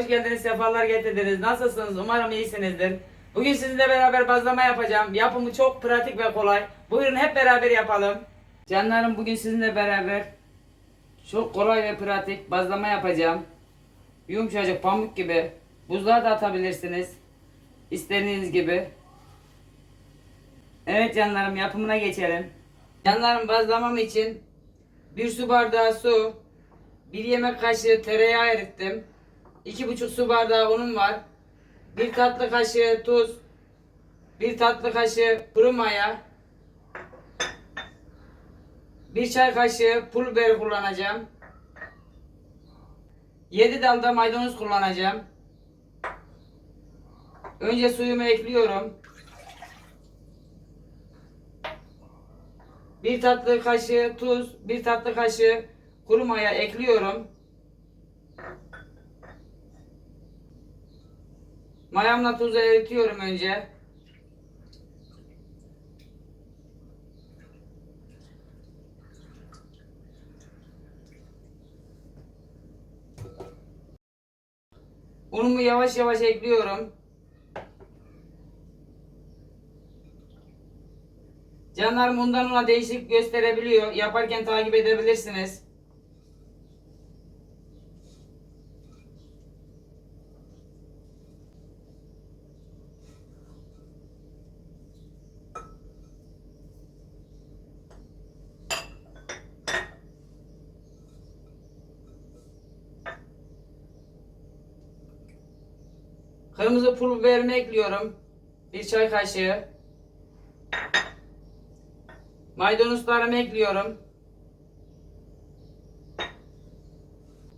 hoş geldiniz, sefalar getirdiniz. Nasılsınız? Umarım iyisinizdir. Bugün sizinle beraber bazlama yapacağım. Yapımı çok pratik ve kolay. Buyurun hep beraber yapalım. Canlarım bugün sizinle beraber çok kolay ve pratik bazlama yapacağım. Yumuşacık pamuk gibi. Buzluğa da atabilirsiniz. İstediğiniz gibi. Evet canlarım yapımına geçelim. Canlarım bazlamam için bir su bardağı su, bir yemek kaşığı tereyağı erittim. İki buçuk su bardağı unum var. Bir tatlı kaşığı tuz, bir tatlı kaşığı kuru maya, bir çay kaşığı pul biberi kullanacağım. 7 dal da maydanoz kullanacağım. Önce suyumu ekliyorum. Bir tatlı kaşığı tuz, bir tatlı kaşığı kuru maya ekliyorum. Mayamla tuzu eritiyorum önce. Unumu yavaş yavaş ekliyorum. Canlarım undan una değişiklik gösterebiliyor. Yaparken takip edebilirsiniz. Kırmızı pul biberimi ekliyorum. Bir çay kaşığı. Maydanozlarımı ekliyorum.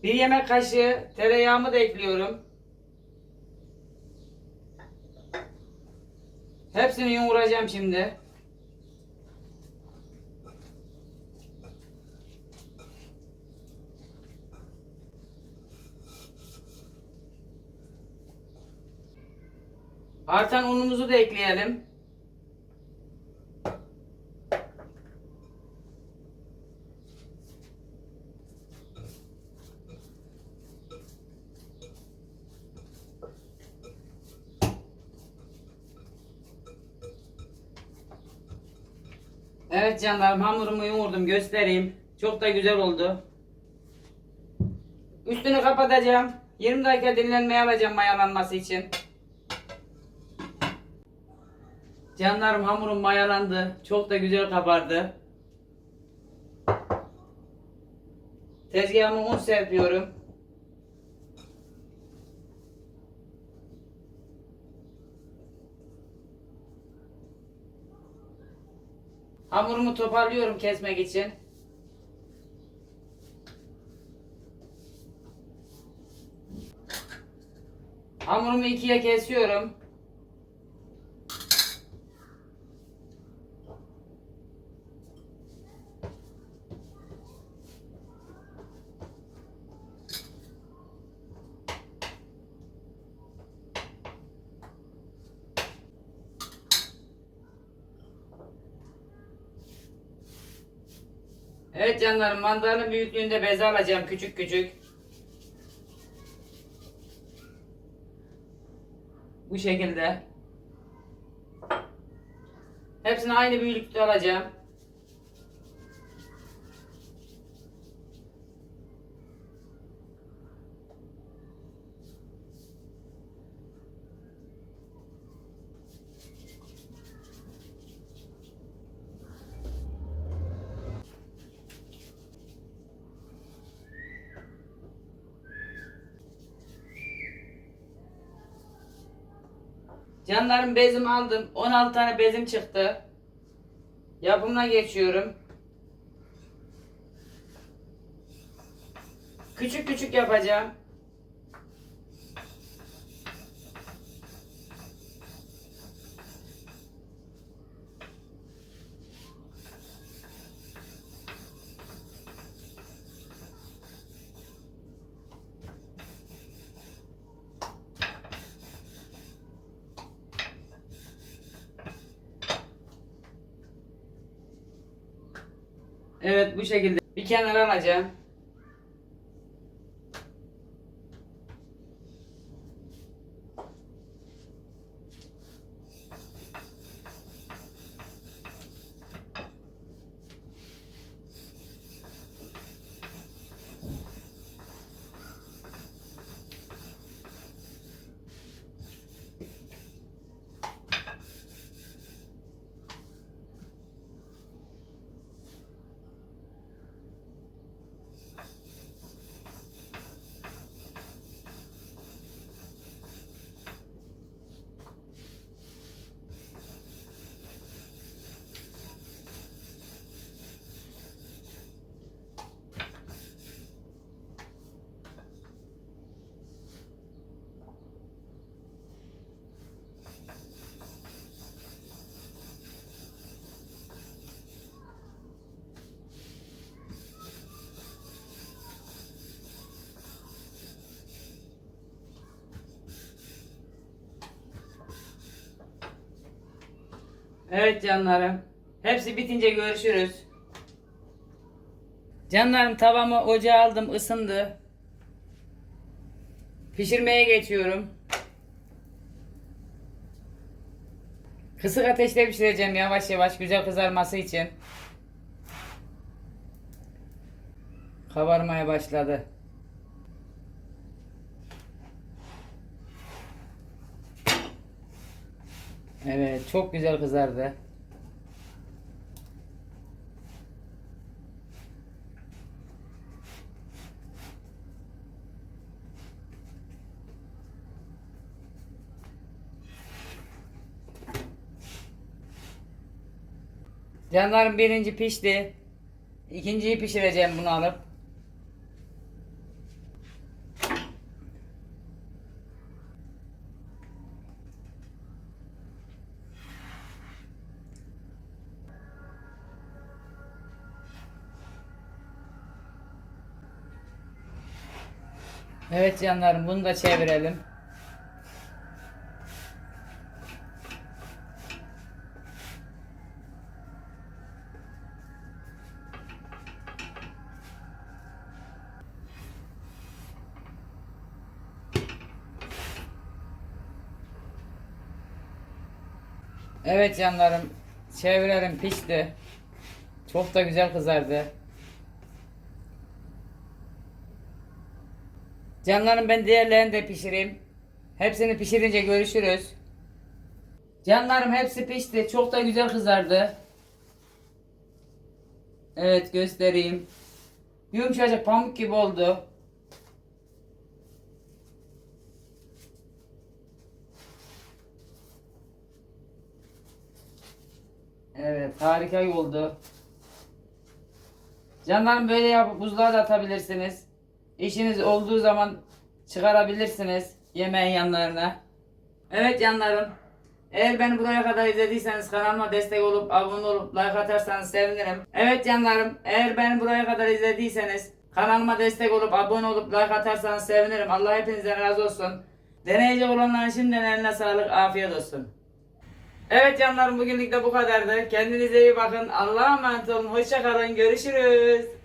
Bir yemek kaşığı tereyağımı da ekliyorum. Hepsini yoğuracağım şimdi. Artan unumuzu da ekleyelim. Evet canlarım hamurumu yoğurdum göstereyim. Çok da güzel oldu. Üstünü kapatacağım. 20 dakika dinlenmeye alacağım mayalanması için. Canlarım hamurum mayalandı. Çok da güzel kabardı. Tezgahıma un serpiyorum. Hamurumu toparlıyorum kesmek için. Hamurumu ikiye kesiyorum. Evet canlarım mandalın büyüklüğünde beze alacağım küçük küçük. Bu şekilde. Hepsini aynı büyüklükte alacağım. Canlarım bezimi aldım. 16 tane bezim çıktı. Yapımına geçiyorum. Küçük küçük yapacağım. Evet bu şekilde. Bir kenara alacağım. Evet canlarım. Hepsi bitince görüşürüz. Canlarım tavamı ocağa aldım ısındı. Pişirmeye geçiyorum. Kısık ateşte pişireceğim yavaş yavaş güzel kızarması için. Kabarmaya başladı. Evet çok güzel kızardı. Canlarım birinci pişti. İkinciyi pişireceğim bunu alıp. Evet canlarım bunu da çevirelim. Evet canlarım çevirelim pişti. Çok da güzel kızardı. Canlarım ben diğerlerini de pişireyim. Hepsini pişirince görüşürüz. Canlarım hepsi pişti. Çok da güzel kızardı. Evet göstereyim. Yumuşacık pamuk gibi oldu. Evet harika oldu. Canlarım böyle yapıp buzluğa da atabilirsiniz. İşiniz olduğu zaman çıkarabilirsiniz yemeğin yanlarına. Evet canlarım. Eğer beni buraya kadar izlediyseniz kanalıma destek olup abone olup like atarsanız sevinirim. Evet canlarım. Eğer beni buraya kadar izlediyseniz kanalıma destek olup abone olup like atarsanız sevinirim. Allah hepinizden razı olsun. Deneyecek olanların şimdiden eline sağlık, afiyet olsun. Evet canlarım bugünlük de bu kadardı. Kendinize iyi bakın. Allah'a emanet olun. Hoşça kalın. Görüşürüz.